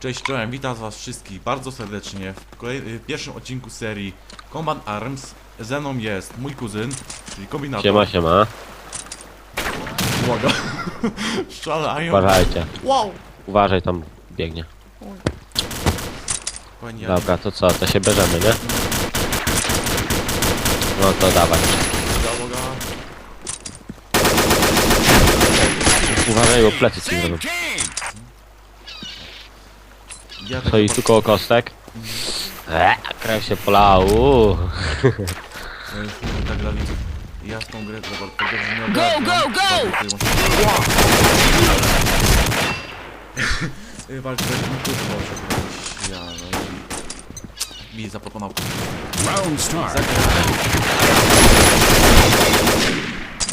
Cześć, czołem, witam was wszystkich bardzo serdecznie w, w pierwszym odcinku serii Combat Arms. Ze mną jest mój kuzyn, czyli kombinator. Siema, siema. Błaga. Strzelają. Uważajcie. Wow! Uważaj, tam biegnie. Ja Dobra, to co, to się bierzemy, nie? No to dawaj. załoga. Uważaj, bo plecy ci zrobią. Ja tak To i tu koło kostek. Eee, krew się uuu. Ja już mówię tak dla widzów. Jasną grę dla bardzo dobrze nie Go, ogarniam. go, go! Bardzo tutaj muszę- Wow! Y, Walcz, weź mi tu może Ja, no i... Mi zaproponował. Round start.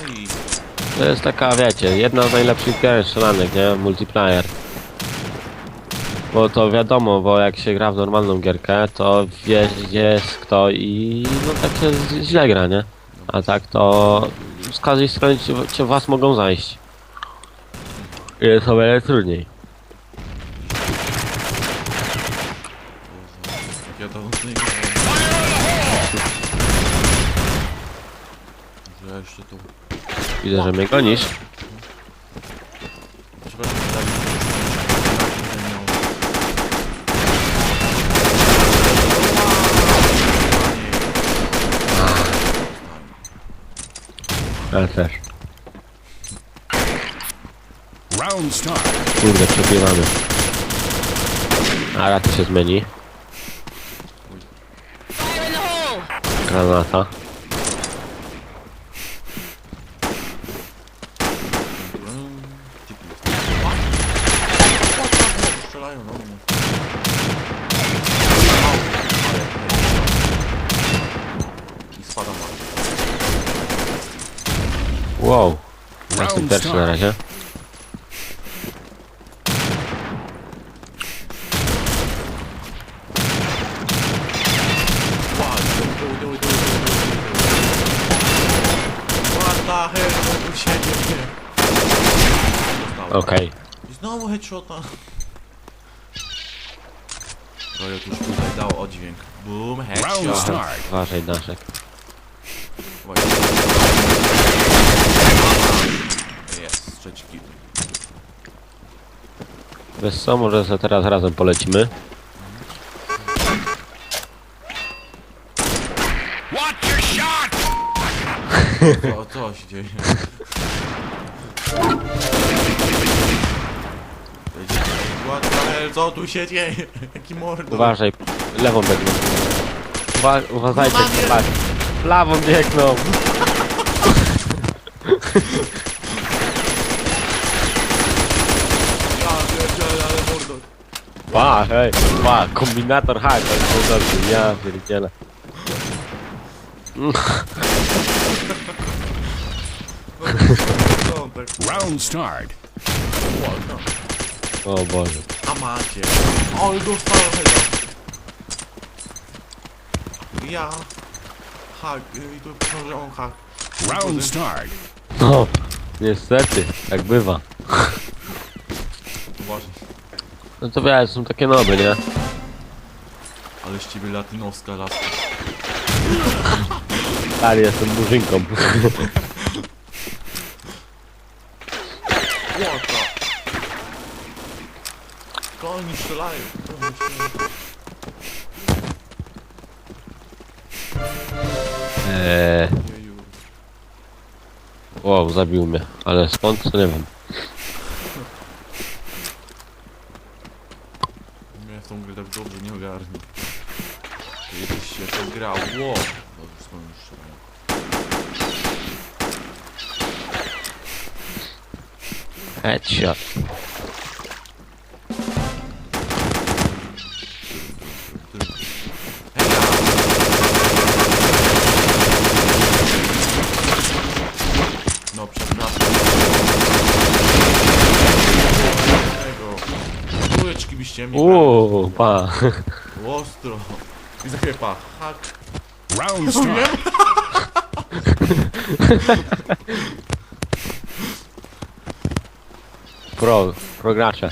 No i... To jest taka, wiecie, jedna z najlepszych gier strzelanek, nie? Multiplayer. Bo to wiadomo, bo jak się gra w normalną gierkę, to wie, gdzie jest kto i no tak się z- źle gra, nie? A tak to z każdej strony cię, cię was mogą zajść. I jest o wiele trudniej. Ja to nie grałem. Że ja jeszcze tu... Widzę, że mnie gonisz. Przepraszam, Dawid, że nie miał... Ja też. Round start. Kurde, przepiewamy. A to się zmieni. Granata. Strzelają, no. I spadam bardzo. Wow. Jestem pierwszy na razie. What the hell, no tu się dzieje? Dostałem. Okej. I znowu headshota. Rojo tuż tutaj dał oddźwięk. Boom, Round headshot. start. Uważaj, Daszek. Właśnie. Trzeci kill. Wiesz co, może sobie teraz razem polecimy. Watch your shot. Co, co się dzieje? Co tu się dzieje? Jaki mordo? Uważaj, lewą biegną. Uwa uważajcie, tak. Lawą biegną. Ja pierdzielę, ale mordo. Pa, hej, pa, kombinator hack, to jest dobry, ja pierdzielę. Tak. Round start. O Boże. A macie. Dostałem heada. Ja. Hak, i tu piszą, że on hak. Round start. No, niestety, tak bywa. No to wiesz, są takie noby, nie? Ale z ciebie latynowska laska. Stary, jestem murzynką. Łota. Koni strzelają. Koni strzelają. Eee, Jeju. wow, zabił mnie. Ale skąd, to nie wiem. pa. Ostro. I za chwilę pa. Hak. Round strike. Pro, progracze.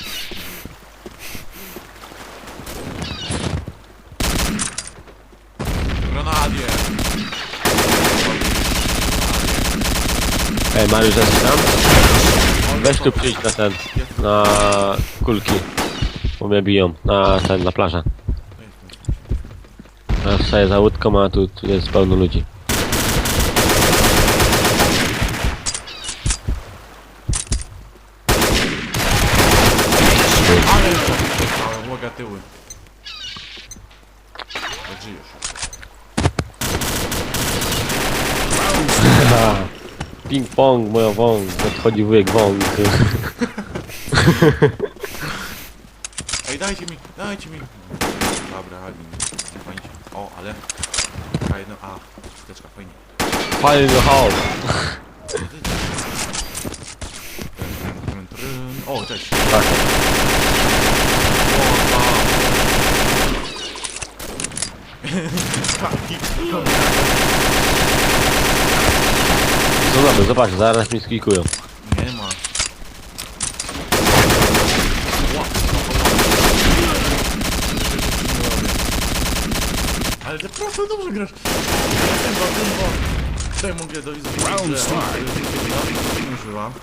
Granadie. Ej, Mariusz, zaczynam? Weź tu przyjdź na ten, na kulki. Bo mnie biją, na ten, na plażę. Ja stoję za łódką, a tu, tu jest pełno ludzi. Ale dostałem, łoga tyły. Jak żyjesz? Ping pong, moja wąg, nadchodzi wujek wąg. Ej, dajcie mi, dajcie mi. Dobra, ale nie fajnie. O, ale... Taka jedna... A, wsteczka, fajnie. Fajny house. Tryn, tryn. O, cześć. Tak. No dobra, zobacz, zaraz mi skikują. Nie ma. Proszę, dobrze grasz. Chyba, chyba. Tutaj mogę do Round start. Nie używam.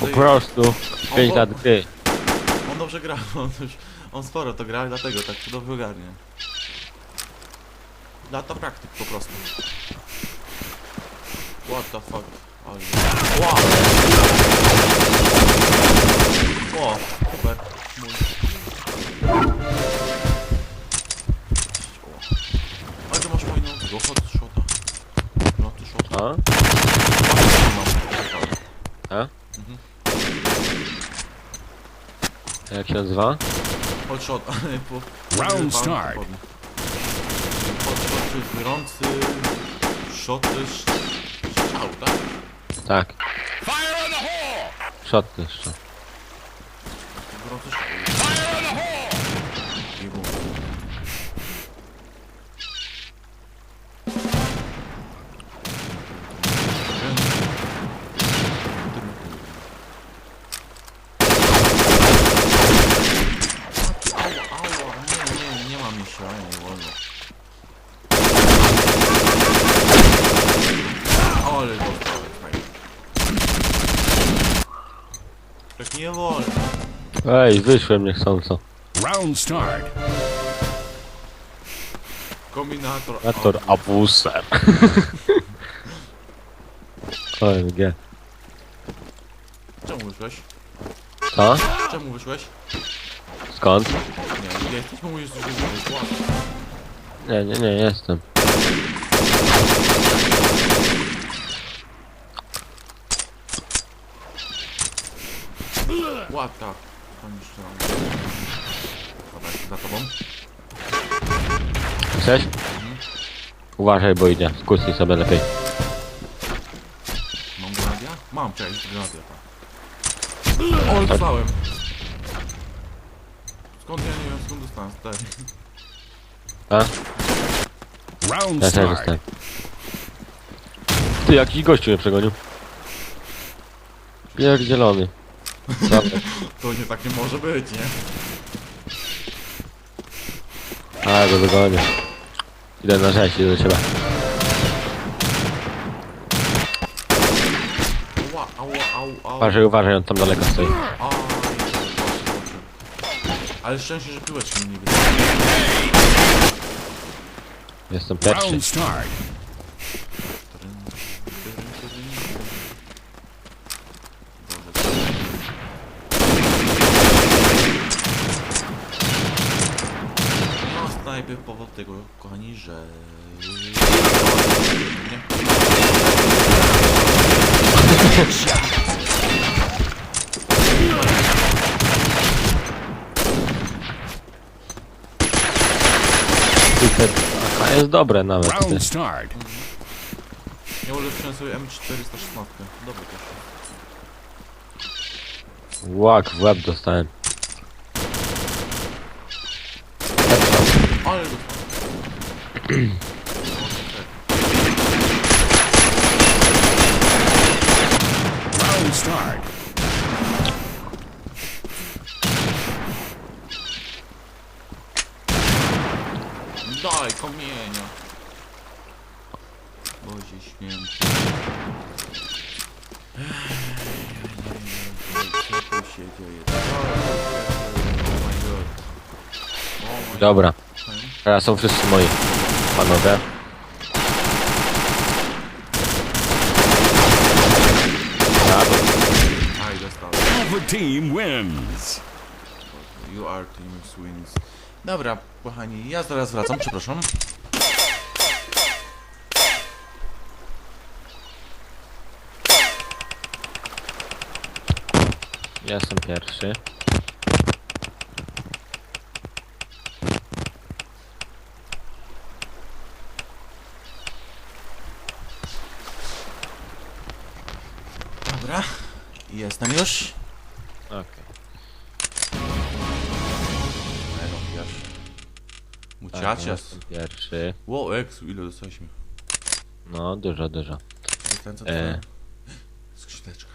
Po prostu 5 lat gry. On dobrze gra, on, już, on sporo to gra, dlatego tak to dobrze ogarnie. Lata praktyk po prostu. What the fuck? Ale... Wow! O, super. Mój. Tego hot shota. No, ty shota. A? A? Jak się nazywa? Hot shot, po... Round po- start. po- Hot shot to jest gorący... Shot to jest... Strzał, tak? Tak, Fire in the hole! shot jeszcze. Gorący strzał. Fire in the hole! I bum. Ała, ała, nie, nie, nie ma mi się, nie wolno. Ale dostałem, fajnie. Tak nie wolno. Ej, wyszłem niechcąco. Round start. Kombinator. Aktor abuser. OMG. Czemu wyszłeś? Co? Czemu wyszłeś? Skąd? Nie, nie jesteś, mówisz, że. Ładnie. Nie, nie, nie, jestem. Łata. Poniszczony. Dobra, jestem za tobą. Chcesz? Uważaj, bo idzie. Skusnij sobie lepiej. Mam granadia? Mam, czekaj, granadia. tak. O, dostałem. Skąd ja nie wiem, skąd dostałem, stary. A? Round Ja też start. jestem. Ty, jakiś gościu mnie przegonił. Pierdzielony. Dobra. To nie tak nie może być, nie? A, go dogonię. Idę na rzeź, idę do ciebie. Ła, ała, au, au. Uważaj, uważaj, on tam daleko stoi. Aj. Ale szczęście, że piłeczki mi nie wydaje. Jestem pierwszy. Round start. Snajpy powód tego, kochani, że... Te AK jest dobre nawet. Ty. Round start. Ja ulepszyłem sobie M416. Dobry też. Łak w łeb dostałem. Ale. Round start. Daj, kamienia. Boże święty. Co tu się dzieje? Dobra. Teraz są wszyscy moi panowie. Brawo. Aj, dostałem. Alpha team wins. You are team wins. Dobra, kochani, ja zaraz wracam, przepraszam. Ja jestem pierwszy. Dobra, jestem już. Okej. Elo, pierwszy. Tak, jestem pierwszy. Wow, eksu, ile dostaliśmy? No, dużo, dużo. Ten co E. e. Skrzydeczka.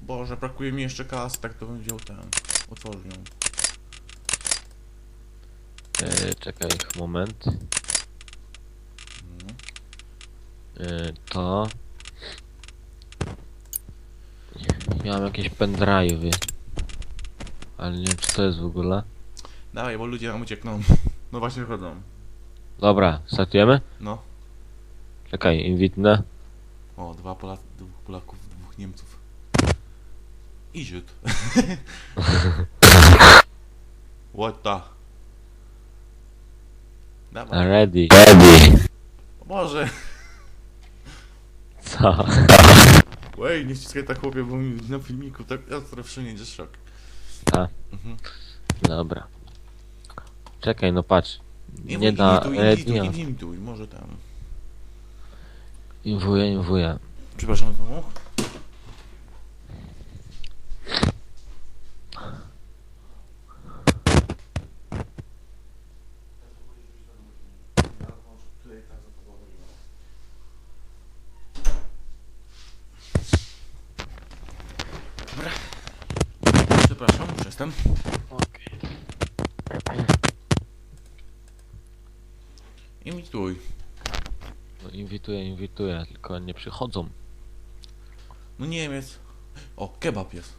Boże, brakuje mi jeszcze kasy, tak to bym wziął ten. Otworzył ją. E, czekaj moment. Mhm. E, to... Miałem jakieś pendrive'y. Ale nie wiem czy to jest w ogóle. Dawaj, bo ludzie nam uciekną. No właśnie chodzą. Dobra, startujemy? No. Czekaj, invitne. O, dwa dwóch Polaków, dwóch Niemców. I Żyd. What the? Dawaj. Ready. Ready. Boże. Co? Ej, nie ściskaj tak chłopie, bo mi na filmiku tak ostro wszędzie szok. A. Mhm. Dobra. Czekaj, no patrz. Nie Inwituj, da... Ready. inwituj, inwituj, może tam. Inwuję, inwuję. Przepraszam znowu. Dobra. Przepraszam, już jestem. Imituj. No inwituję, inwituję, tylko nie przychodzą. No Niemiec. O, kebab jest.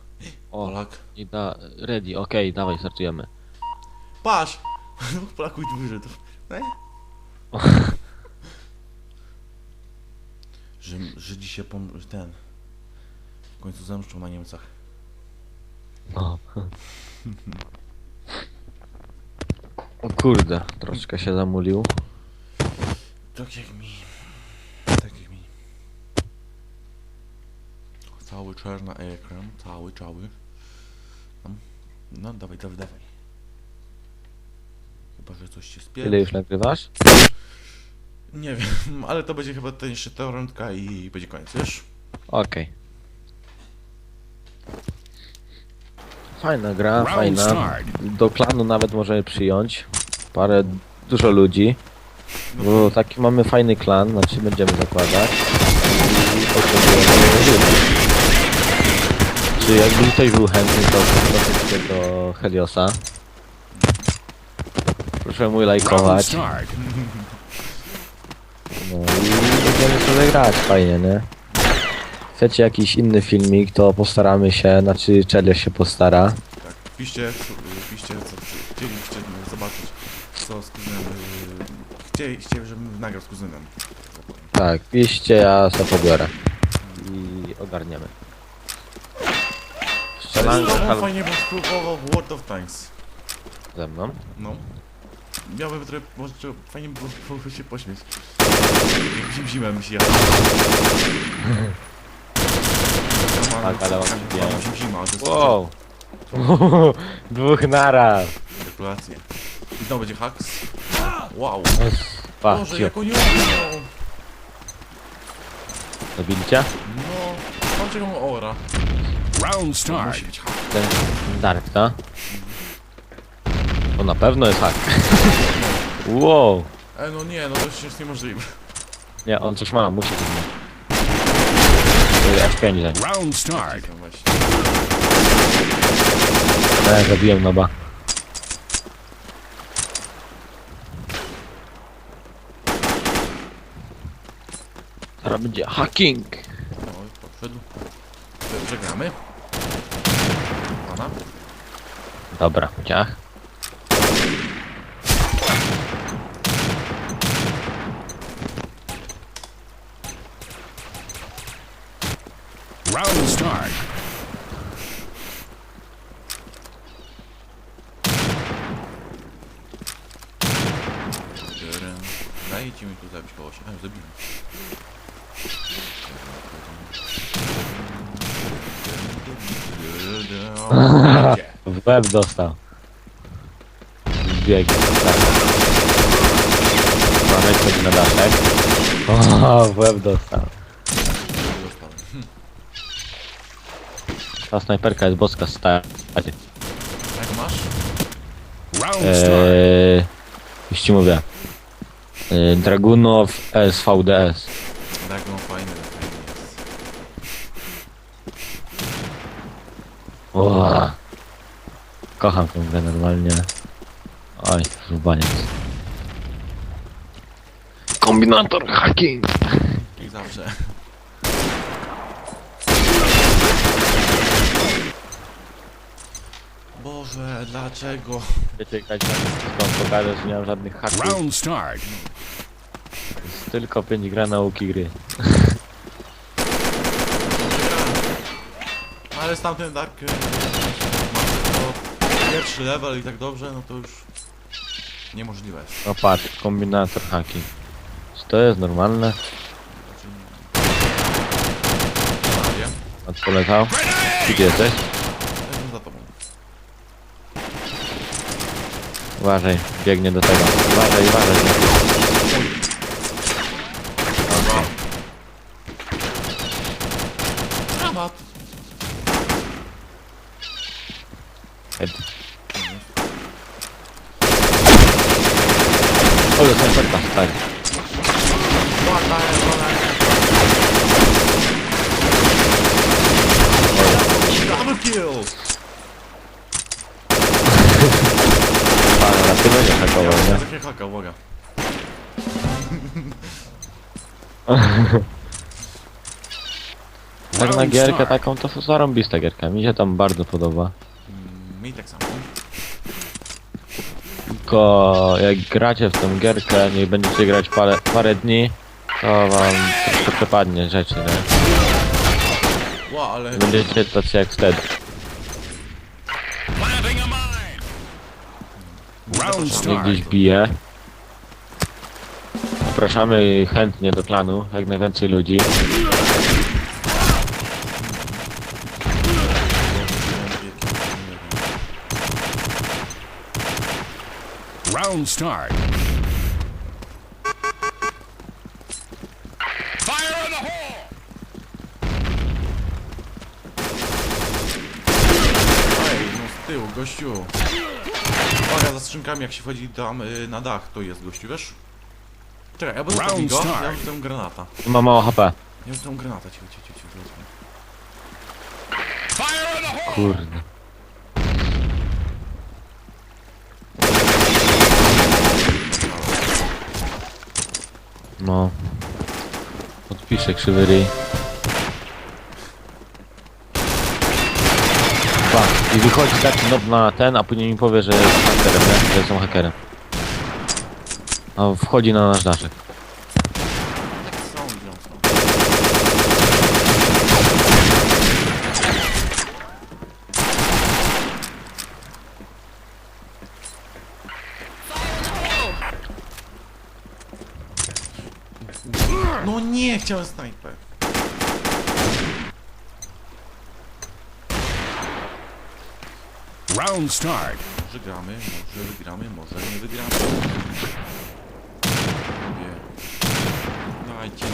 O, Polak. i da... Ready, okej, dawaj, startujemy. Patrz! Dwóch Polaków i dwóch Żydów. Nie? Że, Żydzi się pom... ten... W końcu zemszczą na Niemcach. O. o kurde, troszkę się zamulił. Tak jak mi. Tak jak mi. Cały czarny ekran. Cały, cały. No, no dawaj, dawaj, dawaj. Chyba, że coś się spieszy. Ile już nagrywasz? Nie wiem, ale to będzie chyba ten jeszcze ta rundka i będzie koniec, wiesz? Okej. Fajna gra, Round fajna. start. Do klanu nawet możemy przyjąć. Parę, dużo ludzi. Bo taki mamy fajny klan, znaczy będziemy zakładać. I potrzebujemy ludzi. Czy jakby ktoś był chętny, to proszę do Heliosa. Proszę mój lajkować. No i będziemy sobie grać fajnie, nie? Chcecie jakiś inny filmik, to postaramy się, znaczy Czelio się postara. Tak, piszcie, piszcie co chcieliście zobaczyć, co z kuzynem, yy, chcieliście, żebym nagrał z kuzynem. Tak, piszcie, ja sobie pobiorę. I ogarniemy. Strzelanka z tobą hal- fajnie bym spróbował w World of Tanks. ze mną. No. Miałbym trochę, może fajnie by było się pośmieć. Jak zim zimę mi się jadł. Tak, ale on wie. zim zima, ale to jest Wow! Dwóch naraz! Gratulacje. I znowu będzie haks. Wow. Pa, Boże, cio. jak oni umieją. Zabili cię? No, mam czego ora. Round start. Ten Dark, ta? To na pewno jest hack. wow! E, no nie, no to jest niemożliwe. Nie, on coś ma, musi być. F5 za nim. Round start. Właśnie. Ja zabiłem noba. Teraz będzie hacking. No, podszedł. Że- Żegnamy. Pana. Dobra, ciach. Round start. Dajcie mi tu zabić kogoś. A, już zabiłem. W łeb dostał. Bieg. Tak. Mamy coś na daszek. O, w łeb dostał. Ta snajperka jest boska stać. Jak masz? Eee, już ci mówię. Eee, Dragunov SVDS. No fajny, fajny jest. O, kocham tę grę normalnie. Oj, rubaniec. Kombinator hacking. Jak zawsze. Boże, dlaczego? Wiecie, grać na wszystko, pokażę, że nie mam żadnych haków. Round start. Jest tylko 5 gra nauki gry. Ale z tamtym Dark e, pierwszy level i tak dobrze, no to już niemożliwe. No patrz, kombinator hacking. Czy to jest normalne? Znaczy, Maria, A polecał? Gdzie jesteś? jestem za tobą. Uważaj, biegnie do tego. Uważaj, uważaj. Dobra. Dramat. Ed. O, jest. Double kill! Pana, na tyle nie hakował, nie? Takie haka, uwaga. Tak na gierkę taką to są zarąbista gierka. Mi się tam bardzo podoba. Mm, Mi tak samo. Tylko jak gracie w tą gierkę, nie będziecie grać parę, parę dni, to wam troszkę przepadnie rzeczy, nie? Ła, ale... Będziecie tacy jak wtedy. Planting a mine. Round Mnie start. gdzieś bije. Zapraszamy chętnie do klanu, jak najwięcej ludzi. Round start. Fire in the hole. Ej, no z tyłu, gościu. Uwaga, za skrzynkami jak się wchodzi tam y, na dach, to jest gościu, wiesz? Czekaj, ja będę Round go, start. ja rzucę granata. Ma mało HP. Ja rzucę granata, cicho, cicho, cicho, cicho. Fire in the hole. Kurde. No. Podpiszę krzywy ryj. I wychodzi taki nob na ten, a później mi powie, że jest hakerem, nie? Że są hakerem. A wchodzi na nasz daszek. Tak są, idą, są. No nie, chciałem snajper. Round start. Może gramy, może wygramy, może nie wygramy. Mówię. Dajcie mi.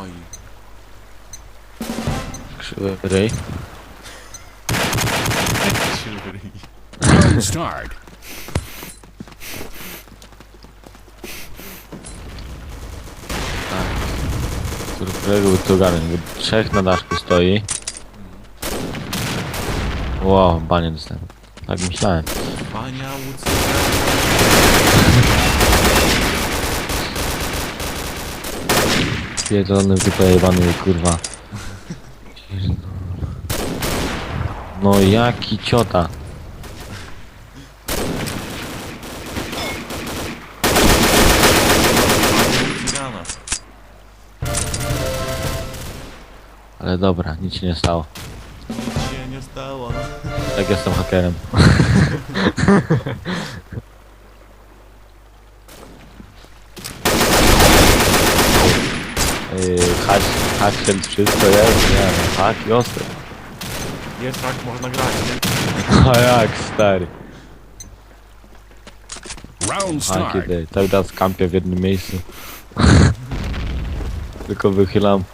Oj, Krzywy ryj. start. którego tu garnek? Trzech na daszku stoi. Wow, banie dostałem. Tak myślałem. Pania Łucja. Pierdolony wypojebany kurwa. No jaki ciota. Ale dobra, nic się nie stało. Nic się nie stało. Tak jestem hakerem. Yy, hack, hack się wszystko jest, nie no, hack i ostro. Jest tak, można grać, nie? A jak stary. Round A start. kiedy tak da skampię w jednym miejscu. Tylko wychylam.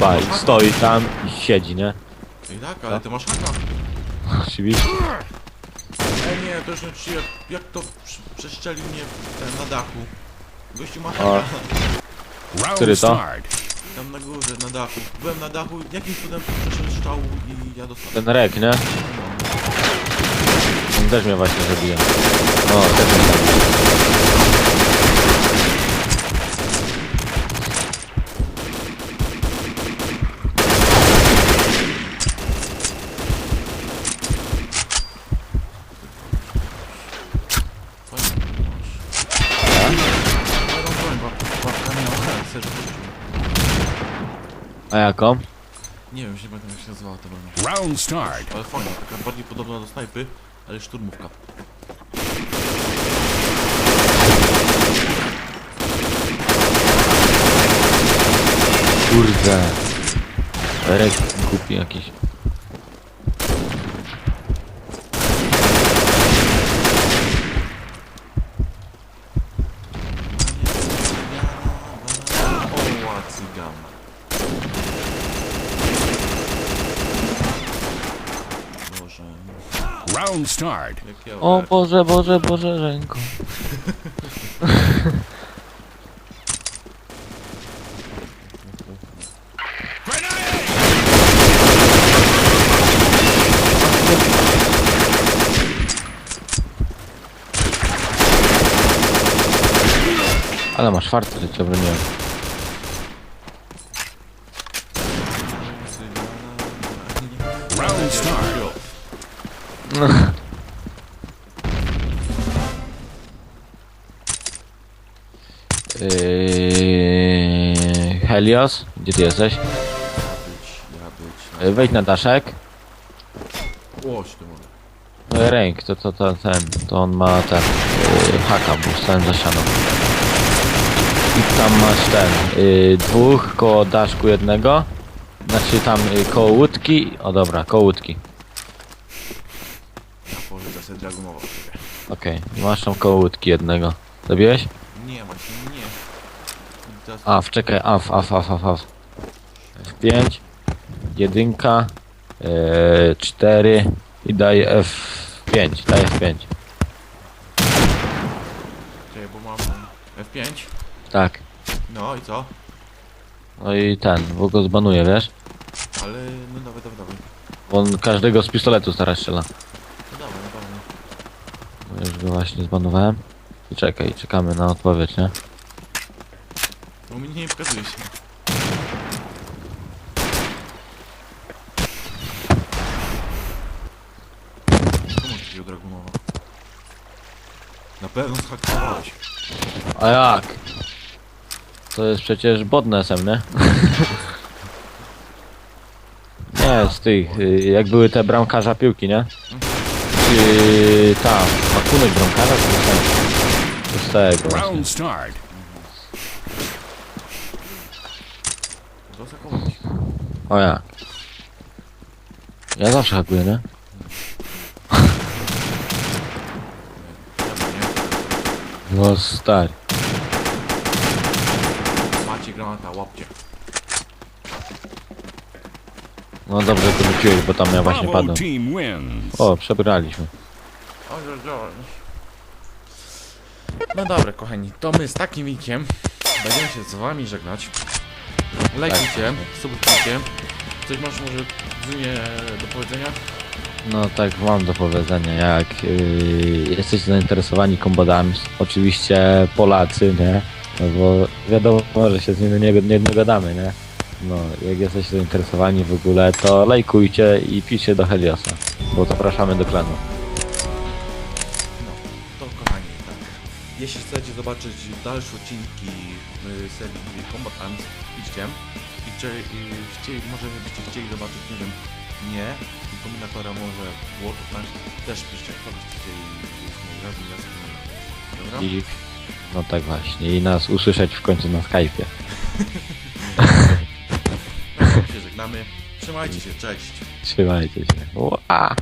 Baj, stoi tam i siedzi, nie? I tak, ale ty masz haka. Oczywiście. Ej nie, to już nie ci jak, jak to przeszczelił mnie ten na dachu. Gościu ma A. haka. Który to? Tam na górze, na dachu. Byłem na dachu, jakim cudem przeszedł strzału i ja dostałem. Ten rek, nie? On też mnie właśnie zabija. O, też mnie zabija. A jaką? Nie wiem, nie pamiętam jak się nazywała ta broń. Round start. Ale fajna, taka bardziej podobna do snajpy, ale szturmówka. Kurde. Rek kupi jakiś. Round start. O Boże, Boże, Boże, ręką. Ale masz farty, że cię obroniłem. Round start. Helios, gdzie ty jesteś? Ja być, ja być. Wejdź na daszek. Łoś ty może. Yy, Ręk, to, to, to ten, to on ma ten yy, haka, bo zostałem zasianą. I tam masz ten, yy, dwóch koło daszku jednego. Znaczy tam yy, koło łódki. O dobra, koło łódki. Ja pożyczę sobie dragunowo sobie. Okej, masz tam koło łódki jednego. Zabiłeś? Teraz A, wczekaj, af, af, af, af, af. F5, jedynka, yy, 4 i daj F5, daj F5. Czekaj, bo mam F5. Tak. No i co? No i ten, bo go zbanuje, wiesz? Ale no dawaj, dawaj, dawaj. Bo on każdego z pistoletu teraz strzela. No dawaj, no dawaj. Bo już go właśnie zbanowałem. I czekaj, czekamy na odpowiedź, nie? Bo mi nie pokazuje się. Takiego dragunowa? Na pewno zhackowałeś. A jak? To jest przecież bodnesem, nie? nie, z tych, y, jak były te bramkarza piłki, nie? Czy tam, pakunek bramkarza, czy? To z tego właśnie. Round start. Zahakowałeś. O jak? Ja zawsze hakuję, nie? Ja nie. No stary. Macie granata, łapcie. No dobrze to rzuciłeś, bo tam ja właśnie Bravo padłem. team wins. O, przebraliśmy. Oj, oj, oj. No dobra, kochani, to my z takim wikiem będziemy się z wami żegnać. Lajkujcie, subskrybujcie. Coś masz może Zunie do powiedzenia? No tak, mam do powiedzenia, jak yy, jesteście zainteresowani kombodami, oczywiście Polacy, nie? No bo wiadomo, że się z nimi nie, nie dogadamy, nie? No, jak jesteście zainteresowani w ogóle, to lajkujcie i piszcie do Heliosa, bo zapraszamy do klanu. Jeśli chcecie zobaczyć dalsze odcinki y, serii Combat Arms, piszcie. I czy i chcieli, może byście chcieli zobaczyć, nie wiem, nie, kombinatora może World of Tanks, też piszcie, kto byście chcieli razem razem Dobra? I, no tak właśnie, i nas usłyszeć w końcu na Skype'ie. się żegnamy. Trzymajcie się, cześć. Trzymajcie się. Ua.